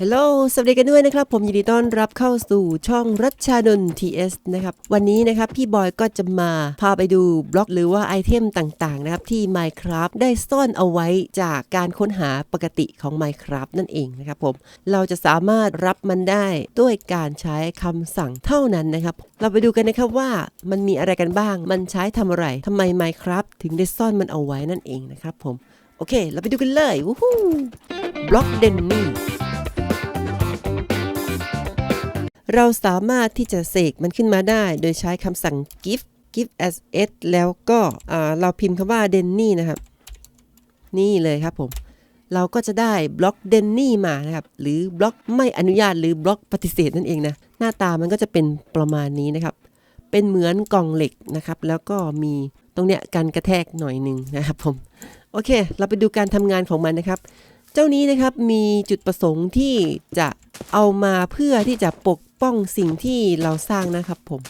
ฮัลโหล สวัสดีกันด้วยนะครับ ผมยินดีต้อนรับเข้าสู่ช่องรัชชาดน TS นะครับ วันนี้นะครับ พี่บอยก็จะมาพาไปดูบล็อกหรือว่าไอเทมต่างๆนะครับ ที่ Minecraft ได้ซ่อนเอาไว้จากการค้นหาปกติของ Minecraft นั่นเองนะครับผม เราจะสามารถรับมันได้ด้วยการใช้คำสั่งเท่านั้นนะครับ เราไปดูกันนะครับว่ามันมีอะไรกันบ้าง มันใช้ทำอะไรทำไม Minecraft ถึงได้ซ่อนมันเอาไว้นั่นเองนะครับผม โอเค เราไปดูกันเลยวู้ฮู้บล็อกเดนนี่ เราสามารถที่จะเสกมันขึ้นมาได้ โดยใช้คำสั่ง give give as s แล้วก็เราพิมพ์คำว่า denny นะครับ นี่เลยครับผม เราก็จะได้บล็อก denny มานะครับ หรือบล็อกไม่อนุญาตหรือบล็อกปฏิเสธนั่นเองนะ หน้าตามันก็จะเป็นประมาณนี้นะครับ เป็นเหมือนกล่องเหล็กนะครับ แล้วก็มีตรงเนี้ยการกระแทกหน่อยหนึ่งนะครับผม โอเค เราไปดูการทำงานของมันนะครับ เจ้านี้นะครับมีจุดประสงค์ที่จะเอามาเพื่อที่จะปก ป้องสิ่งที่เราสร้างนะครับผม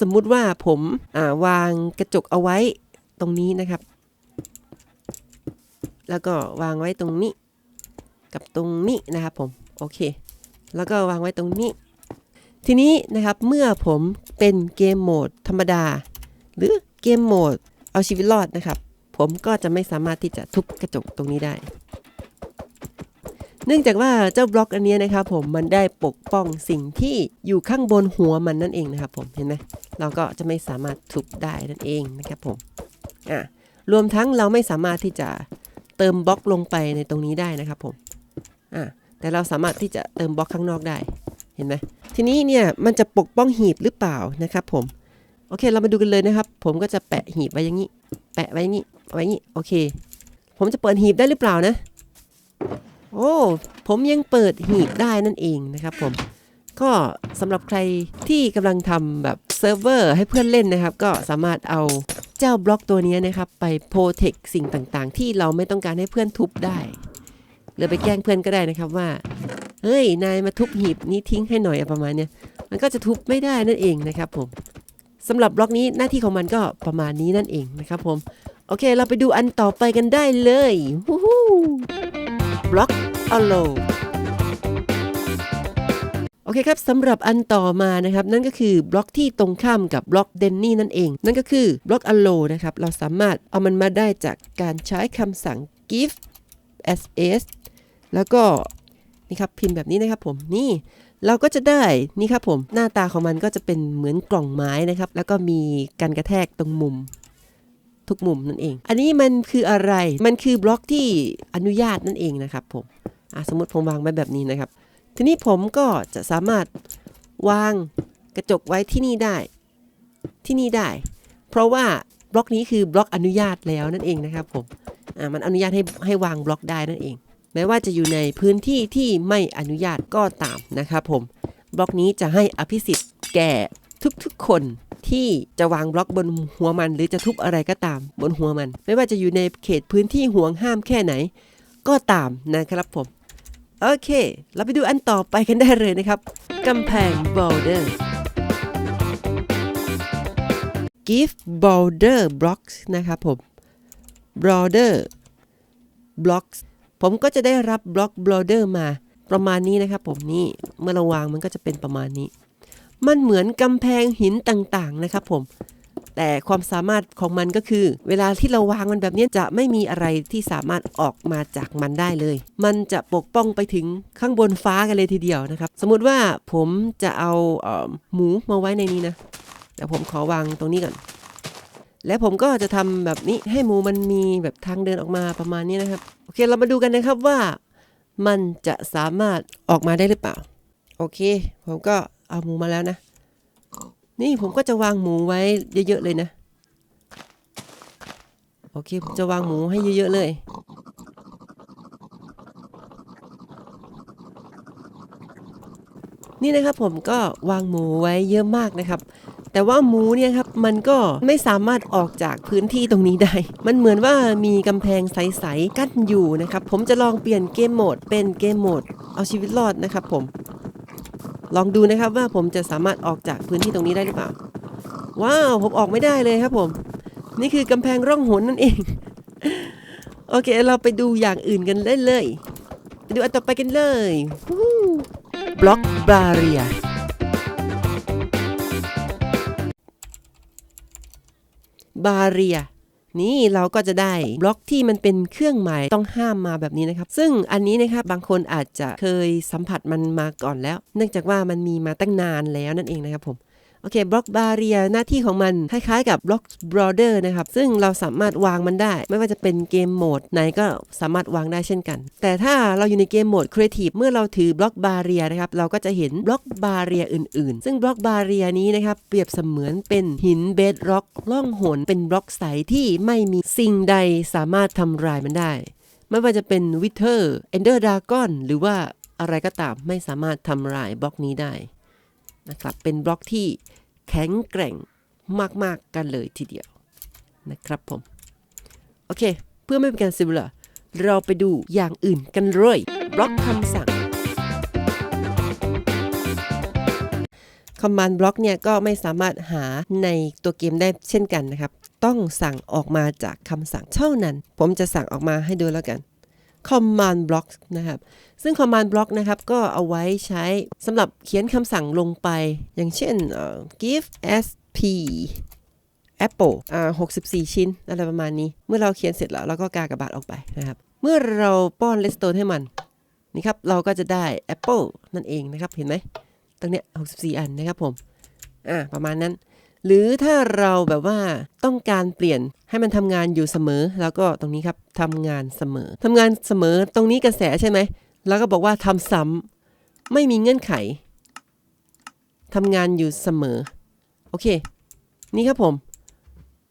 สมมุติว่าผมาวางกระจกเอาไว้ตรงนี้นะครับ แล้วก็วางไว้ตรงนี้ กับตรงนี้นะครับผม โอเค แล้วก็วางไว้ตรงนี้ ทีนี้นะครับเมื่อผมเป็นเกมโหมดธรรมดา หรือเกมโหมดเอาชีวิตรอดนะครับ ผมก็จะไม่สามารถที่จะทุบกระจกตรงนี้ได้ เนื่องจากว่าเจ้าบล็อกอันนี้นะครับผมมันได้ปกป้องสิ่งที่อยู่ข้างบนหัวมันนั่นเองนะครับผมเห็นไหมเราก็จะไม่สามารถทุบได้นั่นเองนะครับผมอะรวมทั้งเราไม่สามารถที่จะเติมบล็อกลงไปในตรงนี้ได้นะครับผมอะแต่เราสามารถที่จะเติมบล็อกข้างนอกได้เห็นไหมทีนี้เนี่ยมันจะปกป้องหีบหรือเปล่านะครับผมโอเคเรามาดูกันเลยนะครับ ผมก็จะแปะหีบไว้อย่างนี้ แปะไว้อย่างนี้ไว้อย่างนี้โอเค ผมจะเปิดหีบได้หรือเปล่านะ โอ้ ผมยังเปิดหีบได้นั่นเองนะครับผม ก็สำหรับใครที่กำลังทำแบบเซิร์ฟเวอร์ให้เพื่อนเล่นนะครับ ก็สามารถเอาเจ้าบล็อกตัวนี้นะครับ ไปโปรเทคสิ่งต่างๆ ที่เราไม่ต้องการให้เพื่อนทุบได้ หรือไปแกล้งเพื่อนก็ได้นะครับว่า เฮ้ย นายมาทุบหีบนี้ทิ้งให้หน่อยประมาณเนี้ย มันก็จะทุบไม่ได้นั่นเองนะครับผมสำหรับบล็อกนี้หน้าที่ของมันก็ประมาณนี้นั่นเองนะครับผม โอเค เราไปดูอันต่อไปกันได้เลย บล็อก อโลโอเคครับสำหรับอันต่อมานะครับ นั่นก็คือบล็อกที่ตรงข้ามกับบล็อกเดนนี่นั่นเอง นั่นก็คือบล็อกอโลนะครับ เราสามารถเอามันมาได้จากการใช้คำสั่ง give as s แล้วก็นี่ครับพิมพ์แบบนี้นะครับผมนี่เราก็จะได้นี่ครับผมหน้าตาของมันก็จะเป็นเหมือนกล่องไม้นะครับ แล้วก็มีการกระแทกตรงมุม ทุกมุมนั่นเอง อันนี้มันคืออะไรมันคือบล็อกที่อนุญาตนั่นเองนะครับผม สมมติผมวางไว้แบบนี้นะครับ ทีนี้ผมก็จะสามารถวางกระจกไว้ที่นี่ได้ ที่นี่ได้ เพราะว่าบล็อกนี้คือบล็อกอนุญาตแล้วนั่นเองนะครับผมมันอนุญาตให้ให้วางบล็อกได้นั่นเอง แม้ว่าจะอยู่ในพื้นที่ที่ไม่อนุญาตก็ตามนะครับผม บล็อกนี้จะให้อภิสิทธิ์แก่ทุกๆคนที่จะวางบล็อกบนหัวมันหรือจะทุบอะไรก็ตามบนหัวมัน ไม่ว่าจะอยู่ในเขตพื้นที่ห่วงห้ามแค่ไหน ก็ตามนะครับผม โอเค เราไปดูอันต่อไปกันได้เลยนะครับกำแพง border give border blocks นะครับผม border blocks ผมก็จะได้รับบล็อก border มาประมาณนี้นะครับผมนี่เมื่อเราวางมันก็จะเป็นประมาณนี้ มันเหมือนกำแพงหินต่างๆนะครับผม แต่ความสามารถของมันก็คือ เวลาที่เราวางมันแบบนี้จะไม่มีอะไรที่สามารถออกมาจากมันได้เลย มันจะปกป้องไปถึงข้างบนฟ้ากันเลยทีเดียวนะครับ สมมุติว่าผมจะเอาเออหมูมาไว้ในนี้นะเดี๋ยวผมขอวางตรงนี้ก่อน และผมก็จะทำแบบนี้ให้หมูมันมีแบบทางเดินออกมาประมาณนี้นะครับ โอเคเรามาดูกันนะครับว่า มันจะสามารถออกมาได้หรือเปล่า โอเค ผมก็เอาหมูมาแล้วนะ นี่ผมก็จะวางหมูไว้เยอะๆเลยนะ โอเค ผมจะวางหมูให้เยอะๆเลย นี่นะครับผมก็วางหมูไว้เยอะมากนะครับ แต่ว่าหมูเนี่ยครับมันก็ไม่สามารถออกจากพื้นที่ตรงนี้ได้ มันเหมือนว่ามีกำแพงใสๆกั้นอยู่นะครับ ผมจะลองเปลี่ยนเกมโหมดเป็นเกมโหมดเอาชีวิตรอดนะครับผม ลองดูนะครับว่าผมจะสามารถออกจากพื้นที่ตรงนี้ได้หรือเปล่า ว้าว ผมออกไม่ได้เลยครับผม นี่คือกำแพงร่องหนนั่นเอง โอเค เราไปดูอย่างอื่นกันเลยเลยเดูอันต่อไปกันเลยบล็อกบาเรียบาเรีย นี่เราก็จะได้บล็อกที่มันเป็นเครื่องหมายต้องห้ามมาแบบนี้นะครับ ซึ่งอันนี้นะครับบางคนอาจจะเคยสัมผัสมันมาก่อนแล้ว เนื่องจากว่ามันมีมาตั้งนานแล้วนั่นเองนะครับผม โอเคบล็อกบาเรียหน้าที่ของมันคล้ายๆกับบล็อกบรอเดอร์นะครับ ซึ่งเราสามารถวางมันได้ ไม่ว่าจะเป็นเกมโหมดไหนก็สามารถวางได้เช่นกัน แต่ถ้าเราอยู่ในเกมโหมดครีเอทีฟเมื่อเราถือบล็อกบาเรียนะครับ เราก็จะเห็นบล็อกบาเรียอื่นๆ ซึ่งบล็อกบาเรียนี้นะครับ เปรียบเสมือนเป็นหินเบดร็อกล่องหนเป็นบล็อกใสที่ไม่มีสิ่งใดสามารถทำลายมันได้ ไม่ว่าจะเป็นวิเทอร์เอนเดอร์ดากอนหรือว่าอะไรก็ตามไม่สามารถทำลายบล็อกนี้ได้ นะครับ เป็นบล็อกที่แข็งแกร่งมาก ๆ กันเลยทีเดียวนะครับผม โอเค เพื่อไม่เป็นการเสียเวลาเราไปดูอย่างอื่นกันเลยบล็อกคำสั่งคอมมานด์บล็อกเนี่ยก็ไม่สามารถหาในตัวเกมได้เช่นกันนะครับ ต้องสั่งออกมาจากคำสั่งเท่านั้น ผมจะสั่งออกมาให้ดูแล้วกัน command block นะครับ ซึ่ง command block นะครับ ก็เอาไว้ใช้สำหรับเขียนคำสั่งลงไป อย่างเช่น give sp apple อ่า64 ชิ้น อะไรประมาณนี้ เมื่อเราเขียนเสร็จแล้วเราก็กากระบาดออกไปนะครับ เมื่อเราป้อน redstone ให้มัน นี่ครับ เราก็จะได้ apple นั่นเองนะครับ เห็นไหมตรงเนี้ย64 อันนะครับผม อ่า ประมาณนั้น หรือถ้าเราแบบว่าต้องการเปลี่ยนให้มันทำงานอยู่เสมอ แล้วก็ตรงนี้ครับทำงานเสมอทำงานเสมอตรงนี้กระแสใช่ไหมแล้วก็บอกว่าทำซ้ำไม่มีเงื่อนไขทำงานอยู่เสมอ โอเค นี่ครับผม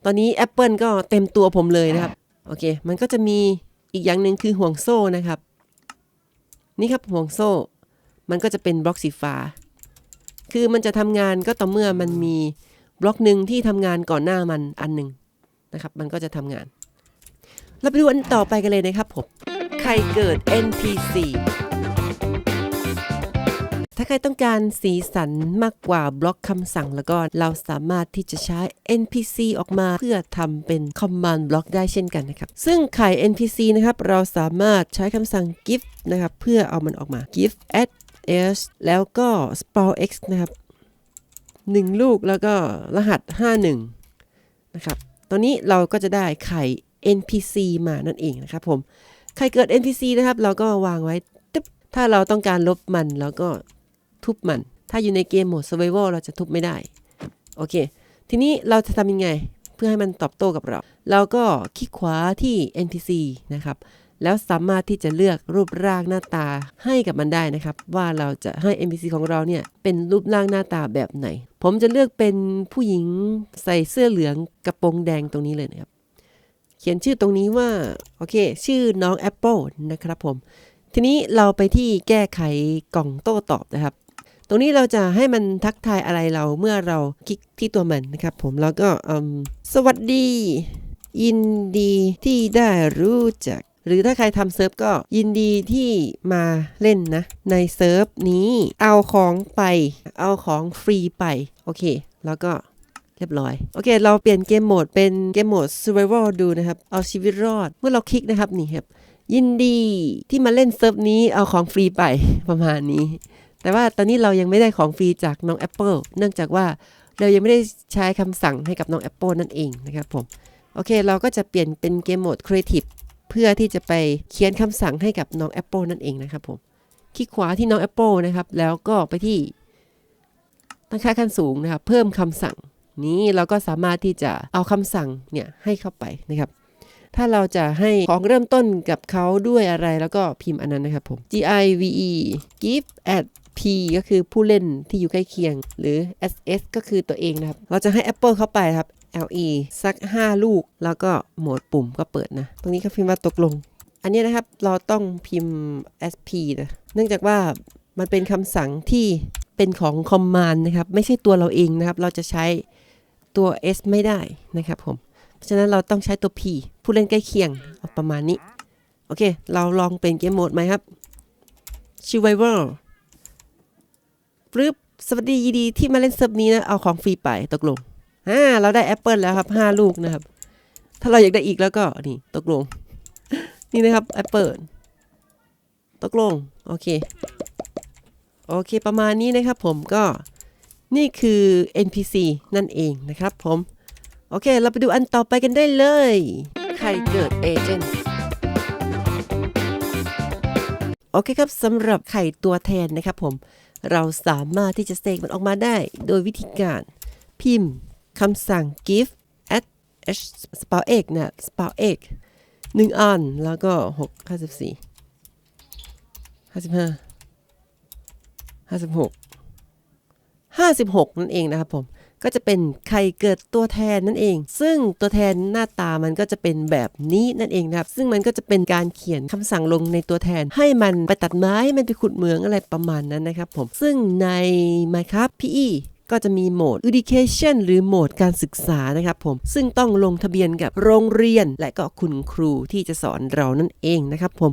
ตอนนี้ Apple ก็เต็มตัวผมเลยนะครับ โอเค มันก็จะมีอีกอย่างหนึ่งคือห่วงโซ่นะครับ นี่ครับห่วงโซ่ มันก็จะเป็นบล็อกสีฟ้า คือมันจะทำงานก็ต่อเมื่อมันมี บล็อกหนึ่งที่ทำงานก่อนหน้ามันอันหนึ่งนะครับ มันก็จะทำงาน เราไปดูอันต่อไปกันเลยนะครับผม ใครเกิด NPC ถ้าใครต้องการสีสันมากกว่าบล็อกคำสั่งแล้วก็เราสามารถที่จะใช้ NPC ออกมาเพื่อทำเป็น command block ได้เช่นกันนะครับ ซึ่งไข่ NPC นะครับ เราสามารถใช้คำสั่ง give นะครับ เพื่อเอามันออกมา give add s แล้วก็ spawn x นะครับ 1 ลูกแล้วก็รหัส 51 นะครับ ตอนนี้เราก็จะได้ไข่ NPC มานั่นเองนะครับผม ไข่เกิด NPC นะครับ เราก็วางไว้ตึ๊บถ้าเราต้องการลบมันแล้วก็ทุบมัน ถ้าอยู่ในเกมโหมด Survival เราจะทุบไม่ได้ โอเค ทีนี้เราจะทำยังไงเพื่อให้มันตอบโต้กับเรา เราก็คลิกขวาที่ NPC นะครับแล้วสามารถที่จะเลือกรูปร่างหน้าตาให้กับมันได้นะครับ ว่าเราจะให้ NPC ของเราเนี่ยเป็นรูปร่างหน้าตาแบบไหน ผมจะเลือกเป็นผู้หญิงใส่เสื้อเหลืองกระโปรงแดงตรงนี้เลยนะครับ เขียนชื่อตรงนี้ว่า โอเค ชื่อน้องแอปเปิลนะครับผม ทีนี้เราไปที่แก้ไขกล่องโต้ตอบนะครับ ตรงนี้เราจะให้มันทักทายอะไรเราเมื่อเราคลิกที่ตัวมันนะครับผมแล้วก็สวัสดี ยินดีที่ได้รู้จัก หรือถ้าใครทำเซิร์ฟก็ยินดีที่มาเล่นนะ ในเซิร์ฟนี้เอาของไปเอาของฟรีไป โอเค แล้วก็เรียบร้อย โอเค เราเปลี่ยนเกมโหมดเป็นเกมโหมด survival ดูนะครับ เอาชีวิตรอด เมื่อเราคลิกนะครับนี่ครับ ยินดีที่มาเล่นเซิร์ฟนี้เอาของฟรีไปประมาณนี้ แต่ว่าตอนนี้เรายังไม่ได้ของฟรีจากน้อง Apple เนื่องจากว่าเรายังไม่ได้ใช้คำสั่งให้กับน้อง Apple นั่นเองนะครับผม โอเค เราก็จะเปลี่ยนเป็นเกมโหมด Creative เพื่อที่จะไปเขียนคำสั่งให้กับน้อง Apple นั่นเองนะครับผมคลิกขวาที่น้อง Apple นะครับ แล้วก็ไปที่ตั้งค่าขั้นสูงนะครับเพิ่มคำสั่งนี้เราก็สามารถที่จะเอาคำสั่งเนี่ยให้เข้าไปนะครับ ถ้าเราจะให้ของเริ่มต้นกับเขาด้วยอะไรแล้วก็พิมพ์อันนั้นนะครับผม G I V E give at P ก็คือผู้เล่นที่อยู่ใกล้เคียง หรือ S S ก็คือตัวเองนะครับ เราจะให้ Apple เข้าไปครับ L E สัก 5 ลูก แล้วก็โหมดปุ่มก็เปิดนะ ตรงนี้ก็พิมพ์ว่าตกลง อันนี้นะครับเราต้องพิมพ์ SP นะ เนื่องจากว่ามันเป็นคำสั่งที่เป็นของ command นะครับ ไม่ใช่ตัวเราเองนะครับ เราจะใช้ตัว S ไม่ได้นะครับผม เพราะฉะนั้นเราต้องใช้ตัว P ผู้เล่นใกล้เคียงเอาประมาณนี้ โอเค เราลองเป็นเกมโหมดไหมครับ Survival ปึ๊บสวัสดียินดีที่มาเล่นเซิร์ฟนี้นะ เอาของฟรีไปตกลง อ่าเราได้แอปเปิลแล้วครับ5ลูกนะครับ ถ้าเราอยากได้อีกแล้วก็นี่ตกลง นี่นะครับแอปเปิลตกลง โอเค โอเคประมาณนี้นะครับผมก็นี่คือ NPC นั่นเองนะครับผม โอเค เราไปดูอันต่อไปกันได้เลย ใครเกิดเอเจนต์โอเคครับสำหรับไข่ตัวแทนนะครับผม เราสามารถที่จะเสกมันออกมาได้ โดยวิธีการพิมพ์ คำสั่ง give at h spell egg นะ spell egg หนึ่งอัน แล้วก็หกห้าสิบสี่ห้าสิบห้าห้าสิบหกห้าสิบหกนั่นเองนะครับผม ก็จะเป็นไข่เกิดตัวแทนนั่นเอง ซึ่งตัวแทนหน้าตามันก็จะเป็นแบบนี้นั่นเองนะครับ ซึ่งมันก็จะเป็นการเขียนคำสั่งลงในตัวแทน ให้มันไปตัดไม้ให้มันไปขุดเหมืองอะไรประมาณนั้นนะครับผม ซึ่งใน Minecraft PE ก็จะมีโหมด education หรือโหมดการศึกษานะครับผม ซึ่งต้องลงทะเบียนกับโรงเรียน และก็คุณครูที่จะสอนเรานั่นเองนะครับผม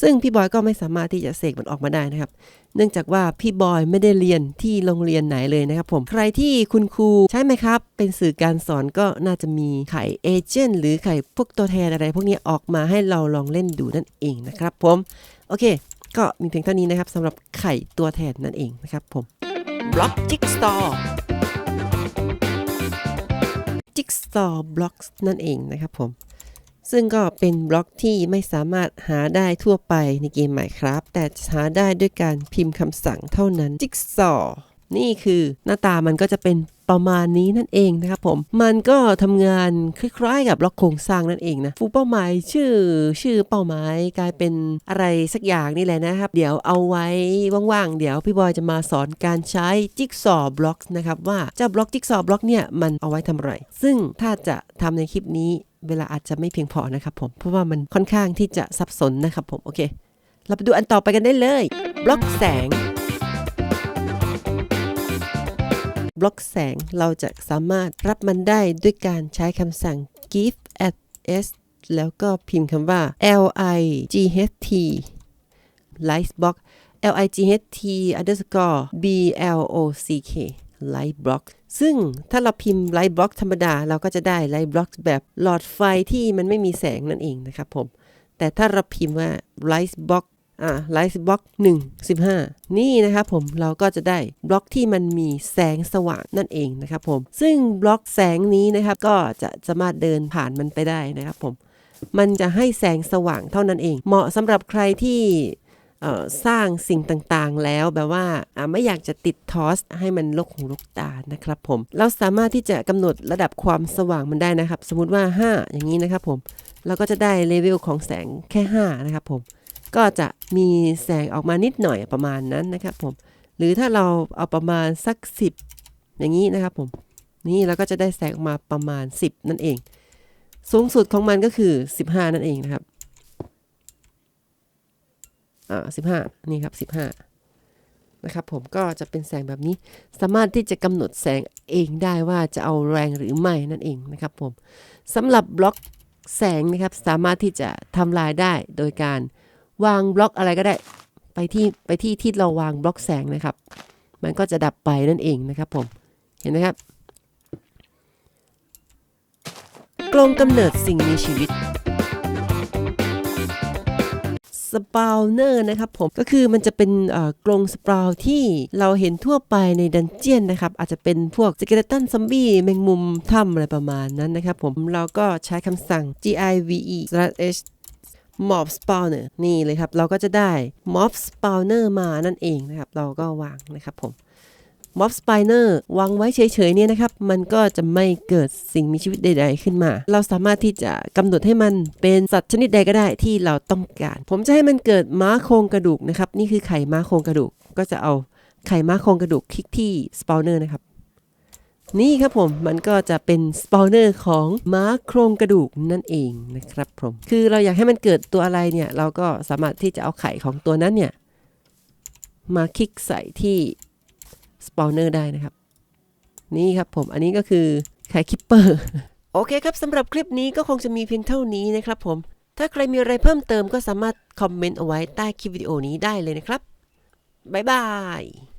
ซึ่งพี่บอยก็ไม่สามารถที่จะเสกมันออกมาได้นะครับเนื่องจากว่าพี่บอยไม่ได้เรียนที่โรงเรียนไหนเลยนะครับผม ใครที่คุณครูใช่ไหมครับ เป็นสื่อการสอนก็น่าจะมีไข่เอเจนต์หรือไข่พวกตัวแทนอะไรพวกนี้ออกมาให้เราลองเล่นดูนั่นเองนะครับผม โอเค ก็มีเพียงเท่านี้นะครับสำหรับไข่ตัวแทนนั่นเองนะครับผม บล็อกจิ๊กซอว์จิ๊กซอว์บล็อกนั่นเองนะครับผม ซึ่งก็เป็นบล็อกที่ไม่สามารถหาได้ทั่วไปในเกมใหม่ครับ แต่จะหาได้ด้วยการพิมพ์คำสั่งเท่านั้นจิ๊กซอว์ นี่คือหน้าตามันก็จะเป็นประมาณนี้นั่นเองนะครับผม มันก็ทำงานคล้ายๆกับบล็อกโครงสร้างนั่นเองนะฟูเป้าหมายชื่อชื่อเป้าหมายกลายเป็นอะไรสักอย่างนี่แหละนะครับ เดี๋ยวเอาไว้ว่างๆ เดี๋ยวพี่บอยจะมาสอนการใช้จิ๊กซอว์บล็อกนะครับว่าเจ้าบล็อกจิ๊กซอว์บล็อกเนี่ยมันเอาไว้ทำอะไร ซึ่งถ้าจะทำในคลิปนี้เวลาอาจจะไม่เพียงพอนะครับผม เพราะว่ามันค่อนข้างที่จะสับสนนะครับผม โอเค เราไปดูอันต่อไปกันได้เลย บล็อกแสง ล็อกแสง เราจะสามารถรับมันได้ด้วยการใช้คำสั่ง give at s แล้วก็พิมพ์คำว่า l i g h t light block l i g h t underscore b l o c k light block ซึ่งถ้าเราพิมพ์ light block ธรรมดา เราก็จะได้ light block แบบหลอดไฟที่มันไม่มีแสงนั่นเองนะครับผม แต่ถ้าเราพิมพ์ว่า light block อ่า light block 1 15 นี่นะครับผมเราก็จะได้บล็อกที่มันมีแสงสว่างนั่นเองนะครับผมซึ่งบล็อกแสงนี้นะครับก็จะสามารถเดินผ่านมันไปได้นะครับผมมันจะให้แสงสว่างเท่านั้นเอง เหมาะสำหรับใครที่สร้างสิ่งต่างๆแล้วแบบว่าไม่อยากจะติดทอสให้มันลกหูลกตานะครับผมเราสามารถที่จะกำหนดระดับความสว่างมันได้นะครับ สมมติว่า 5 อย่างนี้นะครับผมเราก็จะได้เลเวลของแสงแค่ 5 นะครับผม ก็จะมีแสงออกมานิดหน่อยประมาณนั้นนะครับผม หรือถ้าเราเอาประมาณสัก 10 อย่างนี้นะครับผม นี่เราก็จะได้แสงออกมาประมาณ 10 นั่นเอง สูงสุดของมันก็คือ 15 นั่นเองนะครับ อ่า15นี่ครับ15นะครับผมก็จะเป็นแสงแบบนี้สามารถที่จะกำหนดแสงเองได้ว่าจะเอาแรงหรือไม่นั่นเองนะครับผมสำหรับบล็อกแสงนะครับสามารถที่จะทำลายได้โดยการ วางบล็อกอะไรก็ได้ ไปที่ไปที่ที่เราวางบล็อกแสงนะครับ มันก็จะดับไปนั่นเองนะครับผม เห็นไหมครับกลงกำเนิดสิ่งมีชีวิตสปาวเนอร์นะครับผมก็คือมันจะเป็นเอ่อกรงสปาวที่เราเห็นทั่วไปในดันเจียนนะครับ อาจจะเป็นพวกสเกเลตันซอมบี้แมงมุมถ้ำอะไรประมาณนั้นนะครับผมเราก็ใช้คำสั่ง give h mob spawner นี่เลยครับ เราก็จะได้ mob spawner มานั่นเองนะครับ เราก็วางนะครับผมม็อบสไปเนอร์วางไว้เฉยๆเนี่ยนะครับ มันก็จะไม่เกิดสิ่งมีชีวิตใด ๆ ขึ้นมา เราสามารถที่จะกำหนดให้มันเป็นสัตว์ชนิดใดก็ได้ที่เราต้องการ ผมจะให้มันเกิดม้าโครงกระดูกนะครับ นี่คือไข่ม้าโครงกระดูก ก็จะเอาไข่ม้าโครงกระดูกคลิกที่สปาวเนอร์นะครับ นี่ครับผมมันก็จะเป็นสปาวเนอร์ของม้าโครงกระดูกนั่นเองนะครับผมคือเราอยากให้มันเกิดตัวอะไรเนี่ย เราก็สามารถที่จะเอาไข่ของตัวนั้นเนี่ย มาคลิกใส่ที่สปาวเนอร์ได้นะครับ นี่ครับผมอันนี้ก็คือไข่คิปเปอร์โอเคครับสำหรับคลิปนี้ก็คงจะมีเพียงเท่านี้นะครับผม ถ้าใครมีอะไรเพิ่มเติมก็สามารถคอมเมนต์เอาไว้ใต้คลิปวิดีโอนี้ได้เลยนะครับบ๊ายบาย